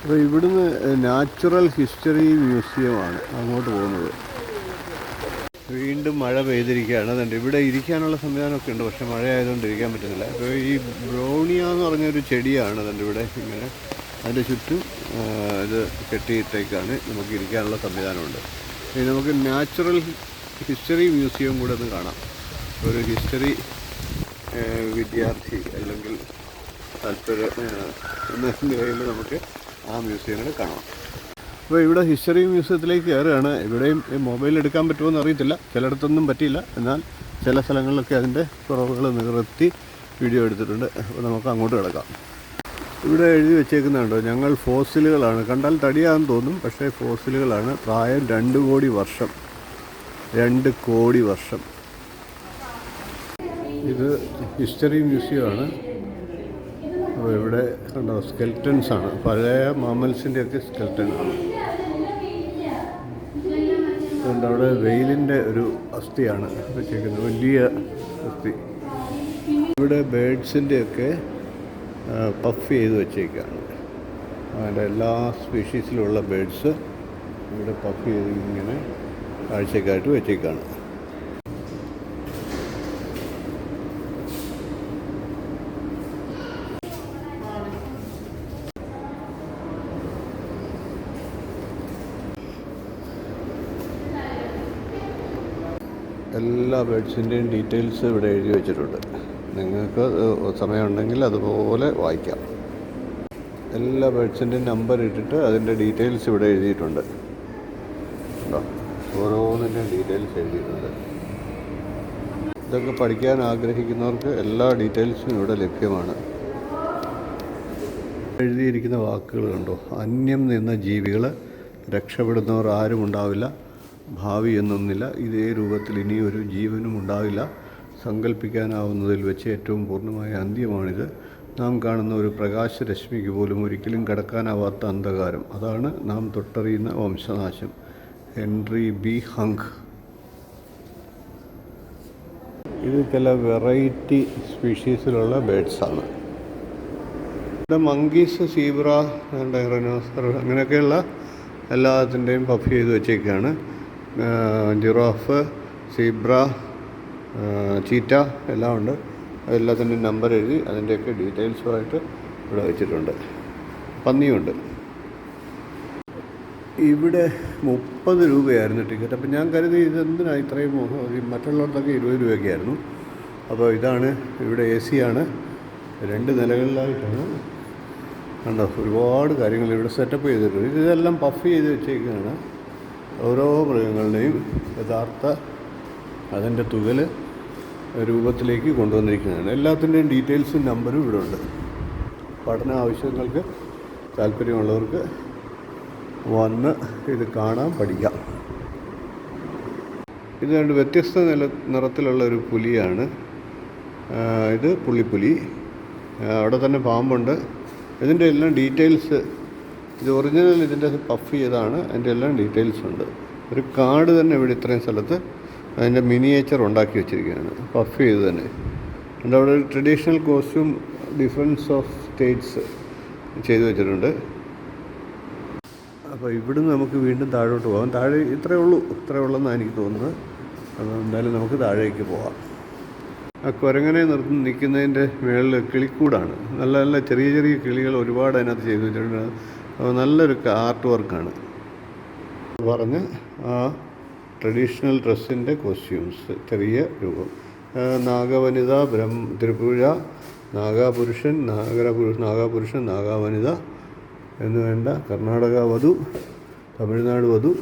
അപ്പോൾ ഇവിടുന്ന് natural history മ്യൂസിയമാണ് അങ്ങോട്ട് പോകുന്നത്. വീണ്ടും മഴ പെയ്തിരിക്കുകയാണ്. അതുകൊണ്ട് ഇവിടെ ഇരിക്കാനുള്ള സംവിധാനമൊക്കെ ഉണ്ട് പക്ഷേ മഴയായതുകൊണ്ട് ഇരിക്കാൻ പറ്റുന്നില്ല. അപ്പോൾ ഈ ബ്രൗണിയ എന്ന് പറഞ്ഞൊരു ചെടിയാണ് അതുകൊണ്ട് ഇവിടെ ഇങ്ങനെ അതിന്റെ ചുറ്റും ഇത് കെട്ടിയിട്ടേക്കാണ് നമുക്ക് ഇരിക്കാനുള്ള സംവിധാനമുണ്ട്. ഇനി നമുക്ക് നാച്ചുറൽ ഹിസ്റ്ററി മ്യൂസിയം കൂടെ ഒന്ന് കാണാം. ഒരു ഹിസ്റ്ററി വിദ്യാർത്ഥി അല്ലെങ്കിൽ താല്പര്യം എന്ന നിലയിൽ നമുക്ക് ആ മ്യൂസിയങ്ങൾ കാണാം അപ്പോൾ ഇവിടെ ഹിസ്റ്ററി മ്യൂസിയത്തിലേക്ക് കയറുകയാണ്. ഇവിടെയും ഈ മൊബൈൽ എടുക്കാൻ പറ്റുമോ അറിയത്തില്ല. ചിലയിടത്തൊന്നും പറ്റിയില്ല. എന്നാൽ ചില സ്ഥലങ്ങളിലൊക്കെ അതിന്റെ കുറവുകൾ നികർത്തി വീഡിയോ എടുത്തിട്ടുണ്ട്. അപ്പോൾ നമുക്ക് അങ്ങോട്ട് കിടക്കാം. ഇവിടെ എഴുതി വെച്ചേക്കുന്നുണ്ടോ? ഞങ്ങൾ ഫോസിലുകളാണ്. കണ്ടാൽ തടിയാന്ന് തോന്നും. പക്ഷേ ഫോസിലുകളാണ്. പ്രായം രണ്ട് കോടി വർഷം. രണ്ട് കോടി വർഷം. ഇത് ഹിസ്റ്ററി മ്യൂസിയമാണ്. അപ്പോൾ ഇവിടെ സ്കെൽറ്റൻസ് ആണ്. പഴയ മാമൽസിന്റെ ഒക്കെ സ്കെൽറ്റൻ ആണ്. അതുകൊണ്ട് അവിടെ വെയിലിന്റെ ഒരു അസ്ഥിയാണ്. വെച്ചേക്കുന്നത് വലിയ അസ്ഥി. ഇവിടെ ബേഡ്സിന്റെ ഒക്കെ പഫ് ചെയ്ത് വെച്ചേക്കാണ്. അതിന്റെ എല്ലാ സ്പീഷീസിലുള്ള ബേഡ്സ് ഇവിടെ പഫ് ചെയ്ത് ഇങ്ങനെ കാഴ്ചക്കായിട്ട് വെച്ചേക്കാണ്. എല്ലാ ബേഡ്സിന്റെയും ഡീറ്റെയിൽസ് ഇവിടെ എഴുതി വെച്ചിട്ടുണ്ട്. നിങ്ങൾക്ക് സമയമുണ്ടെങ്കിൽ അതുപോലെ വായിക്കാം. എല്ലാ ബേഡ്സിന്റെയും നമ്പർ ഇട്ടിട്ട് അതിന്റെ ഡീറ്റെയിൽസ് ഇവിടെ എഴുതിയിട്ടുണ്ട്. ഉണ്ടോ ഓരോന്നിന്റെയും ഡീറ്റെയിൽസ് എഴുതിയിട്ടുണ്ട്. ഇതൊക്കെ പഠിക്കാൻ ആഗ്രഹിക്കുന്നവർക്ക് എല്ലാ ഡീറ്റെയിൽസും ഇവിടെ ലഭ്യമാണ്. എഴുതിയിരിക്കുന്ന വാക്കുകൾ കണ്ടോ? അന്യം നിന്ന ജീവികൾ രക്ഷപ്പെടുന്നവർ ആരും ഉണ്ടാവില്ല. ഭാവി എന്നൊന്നില്ല. ഇതേ രൂപത്തിൽ ഇനിയൊരു ജീവനും ഉണ്ടാവില്ല. സങ്കല്പിക്കാനാവുന്നതിൽ വെച്ച് ഏറ്റവും പൂർണമായ അന്ത്യമാണിത്. നാം കാണുന്ന ഒരു പ്രകാശരശ്മിക്ക് പോലും ഒരിക്കലും കടക്കാനാവാത്ത അന്ധകാരം. അതാണ് നാം തൊട്ടറിയുന്ന വംശനാശം. Henry B. ഹങ്ക്. ഇത് ചില വെറൈറ്റി സ്പീഷീസിലുള്ള ബേഡ്സാണ്. ഇവിടെ മങ്കീസ് സീബ്ര ഡൈറനോസർ അങ്ങനെയൊക്കെയുള്ള എല്ലാത്തിന്റെയും പഫ് ചെയ്ത് വെച്ചേക്കാണ്. ജിറാഫ് സീബ്ര ചീറ്റ എല്ലാം ഉണ്ട്. എല്ലാത്തിന്റെയും നമ്പർ എഴുതി അതിന്റെയൊക്കെ ഡീറ്റെയിൽസുമായിട്ട് ഇവിടെ വെച്ചിട്ടുണ്ട്. പന്നിയുണ്ട്. ഇവിടെ മുപ്പത് രൂപയായിരുന്നു ടിക്കറ്റ് അപ്പോൾ ഞാൻ കരുതി ഇതെന്തിനാണ് ഇത്രയും മോ- ഈ മറ്റുള്ളിടത്തൊക്കെ ഇരുപത് രൂപയൊക്കെ ആയിരുന്നു അപ്പോൾ ഇതാണ് ഇവിടെ എ സി ആണ്. രണ്ട് നിലകളിലായിട്ടാണ്. കണ്ടോ ഒരുപാട് കാര്യങ്ങൾ ഇവിടെ സെറ്റപ്പ് ചെയ്തിട്ടുണ്ട്. ഇതെല്ലാം പഫ് ചെയ്ത് വെച്ചേക്കുന്നതാണ് ഓരോ മൃഗങ്ങളുടെയും യഥാർത്ഥ അതിന്റെ തുകൽ രൂപത്തിലേക്ക് കൊണ്ടുവന്നിരിക്കുന്നതാണ് എല്ലാത്തിന്റെയും ഡീറ്റെയിൽസും നമ്പറും ഇവിടെ ഉണ്ട് പഠന ആവശ്യങ്ങൾക്ക് താല്പര്യമുള്ളവർക്ക് വന്ന് ഇത് കാണാൻ പഠിക്കാം. ഇത് രണ്ട് വ്യത്യസ്ത നില നിറത്തിലുള്ള ഒരു പുലിയാണ്. ഇത് പുള്ളിപ്പുലി. അവിടെ തന്നെ പാമ്പുണ്ട്. ഇതിന്റെ എല്ലാം ഡീറ്റെയിൽസ് ഇത് ഒറിജിനൽ ഇതിന്റെ പഫ് ചെയ്താണ്. അതിന്റെ എല്ലാം ഡീറ്റെയിൽസ് ഉണ്ട്. ഒരു കാർഡ് തന്നെ ഇവിടെ ഇത്രയും സ്ഥലത്ത് അതിന്റെ മിനിയേച്ചർ ഉണ്ടാക്കി വെച്ചിരിക്കുകയാണ്. പഫ് ചെയ്ത് തന്നെ. എന്റെ അവിടെ ഒരു traditional costume difference of states ചെയ്തു വെച്ചിട്ടുണ്ട്. അപ്പോൾ ഇവിടുന്ന് നമുക്ക് വീണ്ടും താഴോട്ട് പോകാം. താഴെ ഇത്രയേ ഉള്ളൂ. ഇത്രയേ ഉള്ളെന്നാണ് എനിക്ക് തോന്നുന്നത്. അപ്പോൾ എന്തായാലും നമുക്ക് താഴേക്ക് പോകാം ആ കുരങ്ങനെ നിർത്തി നിൽക്കുന്നതിന്റെ മേളിൽ കിളിക്കൂടാണ്. നല്ല നല്ല ചെറിയ ചെറിയ കിളികൾ ഒരുപാട് അതിനകത്ത് ചെയ്തു വെച്ചിട്ടുണ്ട്. നല്ലൊരു ആർട്ട് വർക്കാണ് പറഞ്ഞ് ആ ട്രഡീഷണൽ ഡ്രസ്സിന്റെ കോസ്റ്റ്യൂംസ് ചെറിയ രൂപം. നാഗവനിത ബ്രഹ്മ ത്രിപുര നാഗാപുരുഷൻ നാഗരപുരുഷ നാഗാപുരുഷൻ നാഗാവനിത എന്ന് വേണ്ട കർണാടക വധു തമിഴ്നാട് വധു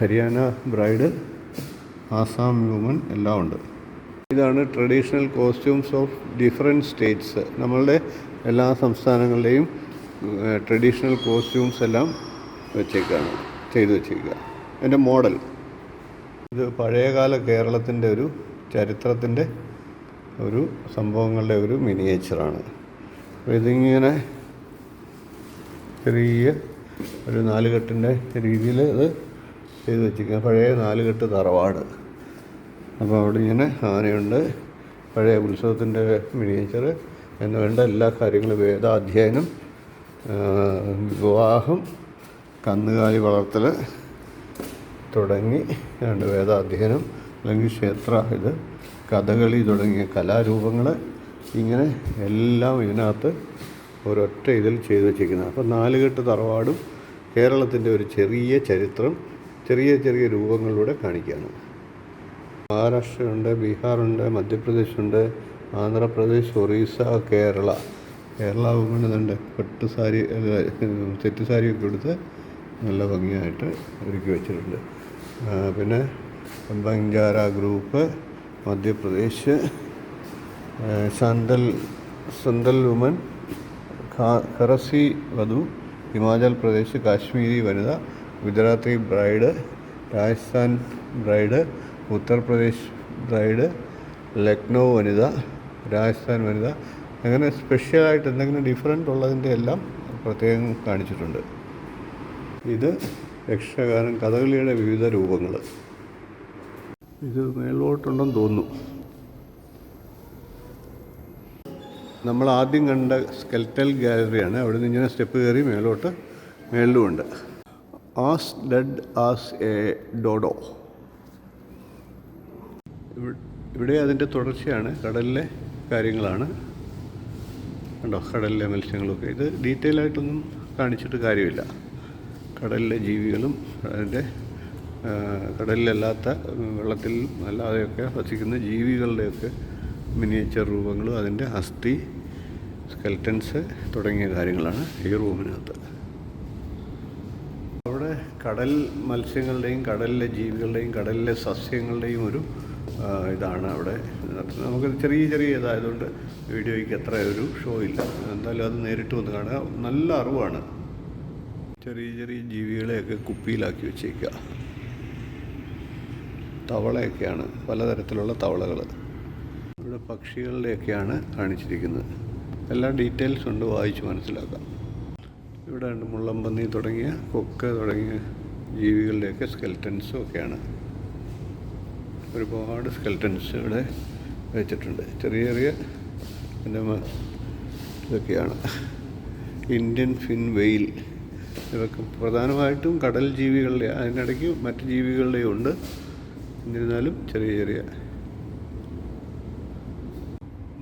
ഹരിയാന ബ്രൈഡ് ആസാം വ്യൂമൻ എല്ലാം ഉണ്ട്. ഇതാണ് traditional costumes of different states നമ്മളുടെ എല്ലാ സംസ്ഥാനങ്ങളുടെയും ട്രഡീഷണൽ കോസ്റ്റ്യൂംസ് എല്ലാം വെച്ചേക്കാണ് ചെയ്തു വെച്ചേക്കുക എന്റെ മോഡൽ. ഇത് പഴയകാല കേരളത്തിന്റെ ഒരു ചരിത്രത്തിന്റെ ഒരു സംഭവങ്ങളുടെ ഒരു മിനിയേച്ചറാണ്. അപ്പോൾ ഇതിങ്ങനെ ചെറിയ ഒരു നാലുകെട്ടിന്റെ രീതിയിൽ ഇത് ചെയ്ത് വെച്ചിരിക്കുക പഴയ നാലുകെട്ട് തറവാട്. അപ്പോൾ അവിടെ ഇങ്ങനെ ആനയുണ്ട്. പഴയ ഉത്സവത്തിന്റെ മിനിയേച്ചർ എന്ന് വേണ്ട എല്ലാ കാര്യങ്ങളും വേദാധ്യയനം വിവാഹം കന്നുകാലി വളർത്തൽ തുടങ്ങി രണ്ട് വേദാധ്യയനം അല്ലെങ്കിൽ ക്ഷേത്ര ഇത് കഥകളി തുടങ്ങിയ കലാരൂപങ്ങൾ ഇങ്ങനെ എല്ലാം ഇതിനകത്ത് ഒരൊറ്റ ഇതിൽ ചെയ്തു വച്ചിരിക്കുന്നത്. അപ്പോൾ നാലുകെട്ട് തറവാടും കേരളത്തിന്റെ ഒരു ചെറിയ ചരിത്രം ചെറിയ ചെറിയ രൂപങ്ങളിലൂടെ കാണിക്കുകയാണ്. മഹാരാഷ്ട്രയുണ്ട് ബീഹാറുണ്ട് മധ്യപ്രദേശുണ്ട് ആന്ധ്രാപ്രദേശ് ഒറീസ കേരള കേരള കൊണ്ട് പട്ട് സാരി അല്ല, സെറ്റ് സാരിയൊക്കെ എടുത്ത് നല്ല ഭംഗിയായിട്ട് ഒരുക്കി വെച്ചിട്ടുണ്ട്. പിന്നെ ബംജാര ഗ്രൂപ്പ് മധ്യപ്രദേശ് സന്തൽ സന്തൽ വുമൻ ഖറസി വധു ഹിമാചൽ പ്രദേശ് കാശ്മീരി വനിത Gujarati bride Rajasthan bride Uttar Pradesh bride Lucknow വനിത രാജസ്ഥാൻ വനിത അങ്ങനെ സ്പെഷ്യലായിട്ട് എന്തെങ്കിലും ഡിഫറെന്റ് ഉള്ളതിന്റെ എല്ലാം പ്രത്യേകം കാണിച്ചിട്ടുണ്ട്. ഇത് യക്ഷഗാനം കഥകളിയുടെ വിവിധ രൂപങ്ങൾ ഇത് മേലോട്ടുണ്ടെന്ന് തോന്നുന്നു. നമ്മൾ ആദ്യം കണ്ട സ്കെൽറ്റൽ ഗാലറിയാണ് അവിടെ നിന്ന് ഇങ്ങനെ സ്റ്റെപ്പ് കയറി മേലോട്ട് മേളിലുമുണ്ട് as dead as a dodo ഇവിടെ അതിന്റെ തുടർച്ചയാണ് കടലിലെ കാര്യങ്ങളാണ്. കണ്ടോ കടലിലെ മത്സ്യങ്ങളൊക്കെ. ഇത് ഡീറ്റെയിൽ ആയിട്ടൊന്നും കാണിച്ചിട്ട് കാര്യമില്ല. കടലിലെ ജീവികളും അതിന്റെ കടലിലല്ലാത്ത വെള്ളത്തിൽ അല്ലാതെയൊക്കെ വസിക്കുന്ന ജീവികളുടെയൊക്കെ മിനിയേച്ചർ രൂപങ്ങളും അതിന്റെ അസ്ഥി സ്കെൽറ്റൻസ് തുടങ്ങിയ കാര്യങ്ങളാണ് ഈ റൂമിനകത്ത്. അവിടെ കടൽ മത്സ്യങ്ങളുടെയും കടലിലെ ജീവികളുടെയും കടലിലെ സസ്യങ്ങളുടെയും ഒരു ഇതാണ് അവിടെ. നമുക്ക് ചെറിയ ചെറിയ ഇതായതുകൊണ്ട് വീഡിയോയ്ക്ക് അത്ര ഒരു ഷോ ഇല്ല. എന്തായാലും അത് നേരിട്ട് വന്ന് കാണുക. നല്ല അറിവാണ്. ചെറിയ ചെറിയ ജീവികളെയൊക്കെ കുപ്പിയിലാക്കി വെച്ചേക്കുക. തവളയൊക്കെയാണ് പലതരത്തിലുള്ള തവളകൾ. ഇവിടെ പക്ഷികളുടെയൊക്കെയാണ് കാണിച്ചിരിക്കുന്നത്. എല്ലാ ഡീറ്റെയിൽസ് ഉണ്ട് വായിച്ച് മനസ്സിലാക്കാം. ഇവിടെ ഉണ്ട് മുള്ളമ്പന്നി തുടങ്ങിയ കൊക്ക് തുടങ്ങിയ ജീവികളുടെയൊക്കെ സ്കെൽറ്റൻസും ഒക്കെയാണ്. ഒരുപാട് സ്കെൽറ്റൻസ് ഇവിടെ വെച്ചിട്ടുണ്ട്. ചെറിയ ചെറിയ പിന്നെ ഇതൊക്കെയാണ്. ഇന്ത്യൻ ഫിൻ വെയിൽ ഇതൊക്കെ പ്രധാനമായിട്ടും കടൽ ജീവികളുടെ അതിനിടയ്ക്ക് മറ്റ് ജീവികളുടെയും ഉണ്ട്. എന്നിരുന്നാലും ചെറിയ ചെറിയ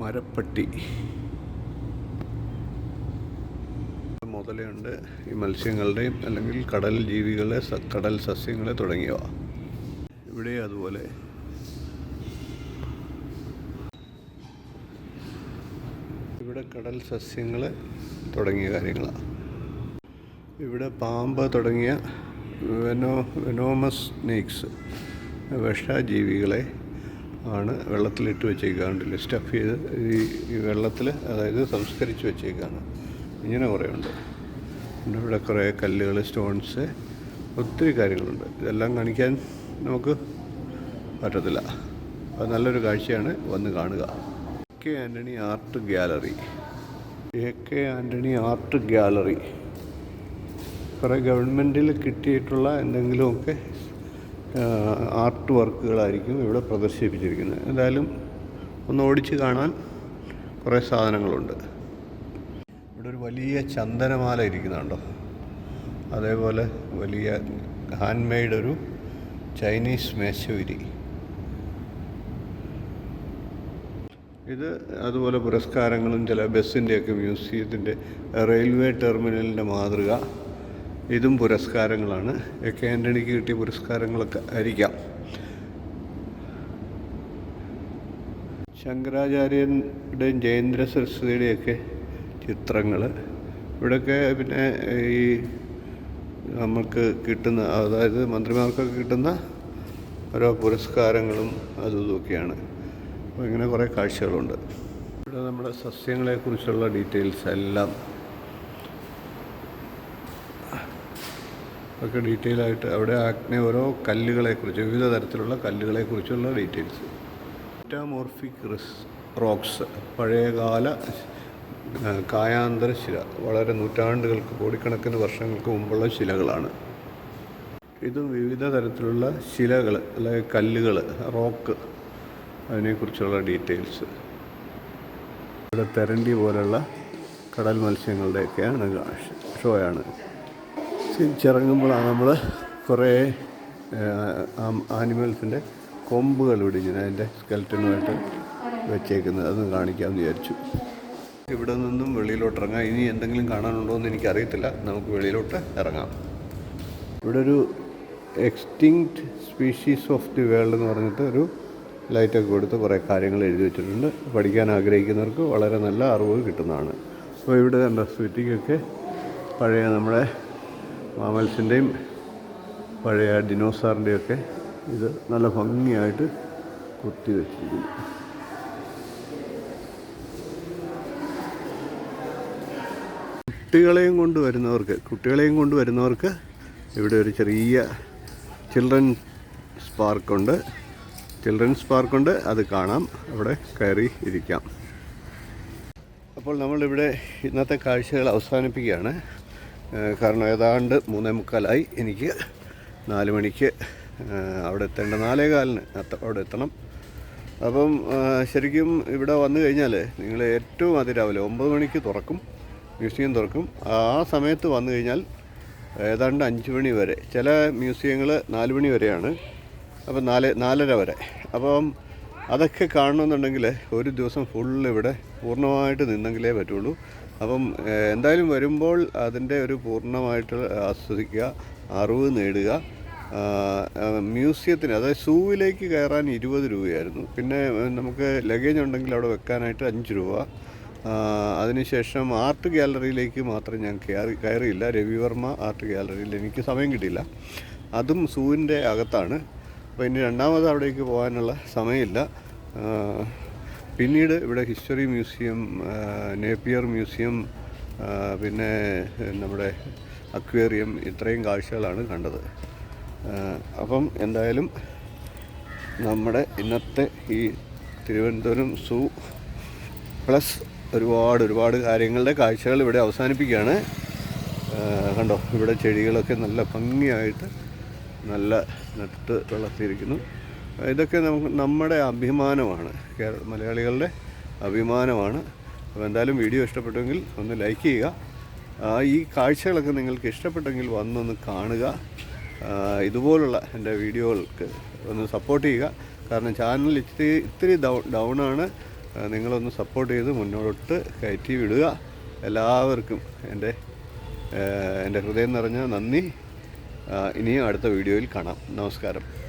മരപ്പട്ടി. മുതലുണ്ട് ഈ മത്സ്യങ്ങളുടെയും അല്ലെങ്കിൽ കടൽ ജീവികളെ കടൽ സസ്യങ്ങളെ തുടങ്ങിയവ. ഇവിടെ അതുപോലെ ഇവിടെ കടൽ സസ്യങ്ങൾ തുടങ്ങിയ കാര്യങ്ങളാണ്. ഇവിടെ പാമ്പ് തുടങ്ങിയ വെനോ വെനോമസ് സ്നേക്സ് വിഷജീവികളെ ആണ് വെള്ളത്തിലിട്ട് വെച്ചേക്കാണ്ടില്ല സ്റ്റഫ് ചെയ്ത് ഈ വെള്ളത്തിൽ അതായത് സംസ്കരിച്ച് വെച്ചേക്കാണ്. ഇങ്ങനെ കുറേ ഉണ്ട് പിന്നെ ഇവിടെ കുറേ കല്ലുകൾ സ്റ്റോൺസ് ഒത്തിരി കാര്യങ്ങളുണ്ട്. ഇതെല്ലാം കാണിക്കാൻ നമുക്ക് പറ്റത്തില്ല. അത് നല്ലൊരു കാഴ്ചയാണ് വന്ന് കാണുക. K Antony art gallery A K Antony art gallery കുറേ ഗവൺമെന്റിൽ കിട്ടിയിട്ടുള്ള എന്തെങ്കിലുമൊക്കെ ആർട്ട് വർക്കുകളായിരിക്കും ഇവിടെ പ്രദർശിപ്പിച്ചിരിക്കുന്നത്. എന്തായാലും ഒന്ന് ഓടിച്ച് കാണാൻ കുറേ സാധനങ്ങളുണ്ട്. ഇവിടെ ഒരു വലിയ ചന്ദനമാല ഇരിക്കുന്നുണ്ടോ? അതേപോലെ വലിയ ഹാൻഡ് മെയ്ഡ് ഒരു ചൈനീസ് മേശവിരി ഇത് അതുപോലെ പുരസ്കാരങ്ങളും ചില ബസ്സിന്റെയൊക്കെ മ്യൂസിയത്തിന്റെ റെയിൽവേ ടെർമിനലിന്റെ മാതൃക. ഇതും പുരസ്കാരങ്ങളാണ്. എ കെ ആന്റണിക്ക് കിട്ടിയ പുരസ്കാരങ്ങളൊക്കെ ആയിരിക്കാം. ശങ്കരാചാര്യന്റെയും ജയേന്ദ്ര സരസ്വതിയുടെയൊക്കെ ചിത്രങ്ങൾ. ഇവിടെയൊക്കെ പിന്നെ ഈ നമുക്ക് കിട്ടുന്ന അതായത് മന്ത്രിമാർക്കൊക്കെ കിട്ടുന്ന ഓരോ പുരസ്കാരങ്ങളും അതും ഇതൊക്കെയാണ് ഇങ്ങനെ കുറേ കാഴ്ചകളുണ്ട്. ഇവിടെ നമ്മുടെ സസ്യങ്ങളെക്കുറിച്ചുള്ള ഡീറ്റെയിൽസ് എല്ലാം ഒക്കെ ഡീറ്റെയിൽ ആയിട്ട് അവിടെ ആഗ്നെ ഓരോ കല്ലുകളെക്കുറിച്ച് വിവിധ തരത്തിലുള്ള കല്ലുകളെക്കുറിച്ചുള്ള ഡീറ്റെയിൽസ്. മെറ്റാമോർഫിക് റിസ് റോക്സ് പഴയകാല കായാന്തര ശില. വളരെ നൂറ്റാണ്ടുകൾക്ക് കോടിക്കണക്കിന് വർഷങ്ങൾക്ക് മുമ്പുള്ള ശിലകളാണ്. ഇതും വിവിധ തരത്തിലുള്ള ശിലകൾ അല്ലെങ്കിൽ കല്ലുകൾ റോക്ക് അതിനെക്കുറിച്ചുള്ള ഡീറ്റെയിൽസ്. ഇവിടെ തെരണ്ടി പോലുള്ള കടൽ മത്സ്യങ്ങളുടെയൊക്കെയാണ് ഷോയാണ്. ചിറങ്ങുമ്പോഴാണ് നമ്മൾ കുറേ ആനിമൽസിന്റെ കൊമ്പുകൾ ഇടിഞ്ഞത് അതിന്റെ സ്കെൽറ്റനുമായിട്ട് വെച്ചേക്കുന്നത്. അതൊന്ന് കാണിക്കാമെന്ന് വിചാരിച്ചു. ഇവിടെ നിന്നും വെളിയിലോട്ട് ഇറങ്ങാം. ഇനി എന്തെങ്കിലും കാണാനുണ്ടോ എന്ന് എനിക്കറിയത്തില്ല. നമുക്ക് വെളിയിലോട്ട് ഇറങ്ങാം. ഇവിടെ ഒരു extinct species of the world എന്ന് പറഞ്ഞിട്ട് ഒരു ലൈറ്റൊക്കെ കൊടുത്ത് കുറേ കാര്യങ്ങൾ എഴുതി വെച്ചിട്ടുണ്ട്. പഠിക്കാൻ ആഗ്രഹിക്കുന്നവർക്ക് വളരെ നല്ല അറിവ് കിട്ടുന്നതാണ്. അപ്പോൾ ഇവിടെ കണ്ട സ്വിറ്റിക്കൊക്കെ പഴയ നമ്മുടെ മാമൽസിന്റെയും പഴയ ഡിനോസാറിന്റെയൊക്കെ ഇത് നല്ല ഭംഗിയായിട്ട് കുത്തി വെച്ചിരിക്കുന്നു. കുട്ടികളെയും കൊണ്ട് വരുന്നവർക്ക് കുട്ടികളെയും കൊണ്ട് വരുന്നവർക്ക് ഇവിടെ ഒരു ചെറിയ ചിൽഡ്രൻസ് പാർക്കുണ്ട് ചിൽഡ്രൻസ് പാർക്കുണ്ട് അത് കാണാം. അവിടെ കയറി ഇരിക്കാം. അപ്പോൾ നമ്മളിവിടെ ഇന്നത്തെ കാഴ്ചകൾ അവസാനിപ്പിക്കുകയാണ്. കാരണം ഏതാണ്ട് മൂന്നേ മുക്കാലായി. എനിക്ക് നാല് മണിക്ക് അവിടെ എത്തേണ്ട നാലേ കാലിന് അവിടെ എത്തണം. അപ്പം ശരിക്കും ഇവിടെ വന്നു കഴിഞ്ഞാൽ നിങ്ങൾ ഏറ്റവും അതിരാവിലെ ഒമ്പത് മണിക്ക് തുറക്കും. മ്യൂസിയം തുറക്കും. ആ സമയത്ത് വന്നു കഴിഞ്ഞാൽ ഏതാണ്ട് അഞ്ച് മണി വരെ. ചില മ്യൂസിയങ്ങൾ നാല് മണി വരെയാണ്. അപ്പം നാല് നാലര വരെ. അപ്പം അതൊക്കെ കാണണമെന്നുണ്ടെങ്കിൽ ഒരു ദിവസം ഫുൾ ഇവിടെ പൂർണമായിട്ട് നിന്നെങ്കിലേ പറ്റുള്ളൂ. അപ്പം എന്തായാലും വരുമ്പോൾ അതിന്റെ ഒരു പൂർണമായിട്ട് ആസ്വദിക്കുക അറിവ് നേടുക. മ്യൂസിയത്തിന് അതായത് സൂവിലേക്ക് കയറാൻ ഇരുപത് രൂപയായിരുന്നു. പിന്നെ നമുക്ക് ലഗേജ് ഉണ്ടെങ്കിൽ അവിടെ വെക്കാനായിട്ട് അഞ്ച് രൂപ. അതിനുശേഷം ആർട്ട് ഗ്യാലറിയിലേക്ക് മാത്രം ഞാൻ കയറി കയറിയില്ല. രവിവർമ്മ ആർട്ട് ഗ്യാലറിയിൽ എനിക്ക് സമയം കിട്ടിയില്ല. അതും സൂവിന്റെ അകത്താണ്. അപ്പോൾ ഇനി രണ്ടാമത് അവിടേക്ക് പോകാനുള്ള സമയമില്ല. പിന്നീട് ഇവിടെ ഹിസ്റ്ററി മ്യൂസിയം നേപ്പിയർ മ്യൂസിയം പിന്നെ നമ്മുടെ അക്വേറിയം ഇത്രയും കാഴ്ചകളാണ് കണ്ടത്. അപ്പം എന്തായാലും നമ്മുടെ ഇന്നത്തെ ഈ തിരുവനന്തപുരം സൂ പ്ലസ് ഒരുപാട് ഒരുപാട് കാര്യങ്ങളുടെ കാഴ്ചകൾ ഇവിടെ അവസാനിപ്പിക്കുകയാണ്. കണ്ടോ ഇവിടെ ചെടികളൊക്കെ നല്ല ഭംഗിയായിട്ട് നല്ല നട്ട് വളർത്തിയിരിക്കുന്നു. ഇതൊക്കെ നമുക്ക് നമ്മുടെ അഭിമാനമാണ്. കേരള മലയാളികളുടെ അഭിമാനമാണ്. അപ്പോൾ എന്തായാലും വീഡിയോ ഇഷ്ടപ്പെട്ടെങ്കിൽ ഒന്ന് ലൈക്ക് ചെയ്യുക. ഈ കാഴ്ചകളൊക്കെ നിങ്ങൾക്ക് ഇഷ്ടപ്പെട്ടെങ്കിൽ വന്നൊന്ന് കാണുക. ഇതുപോലുള്ള എന്റെ വീഡിയോകൾക്ക് ഒന്ന് സപ്പോർട്ട് ചെയ്യുക. കാരണം ചാനൽ ഇത്തിരി ഇത്തിരി ഡൗൺ ഡൗണാണ്. നിങ്ങളൊന്ന് സപ്പോർട്ട് ചെയ്ത് മുന്നോട്ട് കയറ്റി വിടുക. എല്ലാവർക്കും എന്റെ എന്റെ ഹൃദയം നിറഞ്ഞ നന്ദി. ഇനിയും അടുത്ത വീഡിയോയിൽ കാണാം. നമസ്കാരം.